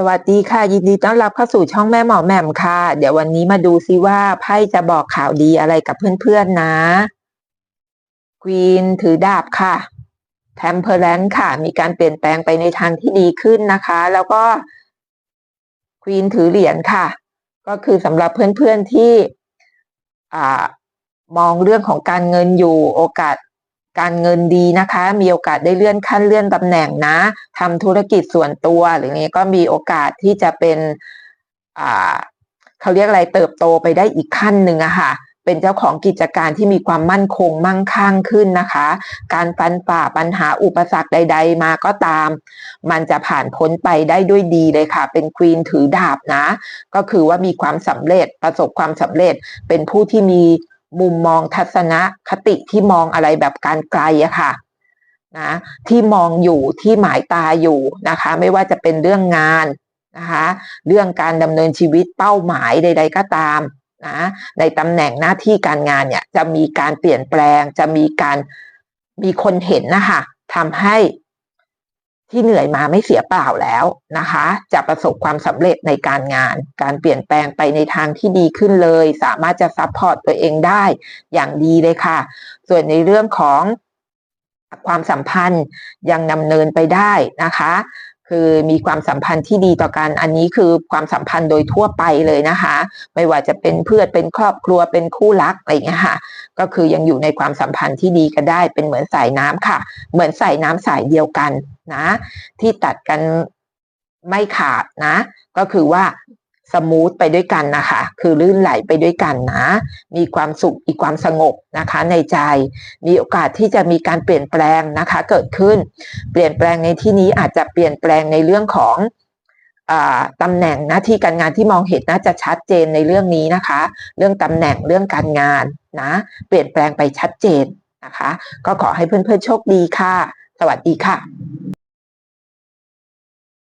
สวัสดีค่ะ ยินดีต้อนรับเข้าสู่ช่องแม่หมอแหม่มค่ะ เดี๋ยววันนี้มาดูซิว่าไพ่จะบอกข่าวดีอะไรกับเพื่อนๆนะควีนถือดาบค่ะแทมเพอร์แลนค่ะ มีการเปลี่ยนแปลงไปในทางที่ดีขึ้นนะคะ แล้วก็ควีนถือเหรียญค่ะ ก็คือสำหรับเพื่อนๆที่อ่ามองเรื่องของการเงินอยู่โอกาส การเงินดีนะคะ มีโอกาสได้เลื่อนขั้นเลื่อนตำแหน่งนะทำธุรกิจส่วนตัว หรืองี้ก็มีโอกาสที่จะเป็นอ่าเขาเรียกอะไรเติบโตไปได้อีกขั้นหนึ่งอะค่ะเป็นเจ้าของกิจการที่มีความมั่นคงมั่งคั่งขึ้นนะคะ การฟันฝ่าปัญหาอุปสรรคใด ๆ มาก็ตาม มันจะผ่านพ้นไปได้ด้วยดีเลยค่ะ เป็นควีนถือดาบนะ ก็คือว่ามีความสำเร็จประสบความสำเร็จเป็นผู้ที่มี มุมมองทัศนคติที่มองอะไรแบบการไกลอะค่ะนะที่มองอยู่ที่หมายตาอยู่นะคะ ไม่ว่าจะเป็นเรื่องงานนะคะเรื่องการดำเนินชีวิตเป้าหมายใด ๆ ก็ตามนะในตำแหน่งหน้าที่การงานเนี่ยจะมีการเปลี่ยนแปลง จะมีการมีคนเห็นนะคะทำให้ ที่เหนื่อยมาไม่เสียเปล่าแล้วนะคะ จะประสบความสำเร็จในการงาน การเปลี่ยนแปลงไปในทางที่ดีขึ้นเลย สามารถจะซัพพอร์ตตัวเองได้อย่างดีเลยค่ะ ส่วนในเรื่องของความสัมพันธ์ยังดำเนินไปได้นะคะ คือมีความสัมพันธ์ที่ดีต่อกันอันนี้คือความสัมพันธ์โดยทั่วไปเลยนะคะ ไม่ว่าจะเป็นเพื่อนเป็นครอบครัวเป็นคู่รักอะไรอย่างเงี้ยค่ะก็คือยังอยู่ในความสัมพันธ์ที่ดีก็ได้เป็นเหมือนสายน้ำค่ะ เหมือนสายน้ำสายเดียวกัน นะ ที่ตัดกันไม่ขาดนะ ก็คือว่าสมูทไปด้วยกันนะคะ คือลื่นไหลไปด้วยกันนะ มีความสุขอีกความสงบนะคะ ในใจ มีโอกาสที่จะมีการเปลี่ยนแปลงนะคะ เกิดขึ้น เปลี่ยนแปลงในที่นี้อาจจะเปลี่ยนแปลงในเรื่องของตำแหน่งหน้าที่การงานที่มองเห็นน่าจะชัดเจนในเรื่องนี้นะคะ เรื่องตำแหน่งเรื่องการงานนะ เปลี่ยนแปลงไปชัดเจนนะคะ ก็ขอให้เพื่อนๆโชคดีค่ะ สวัสดีค่ะ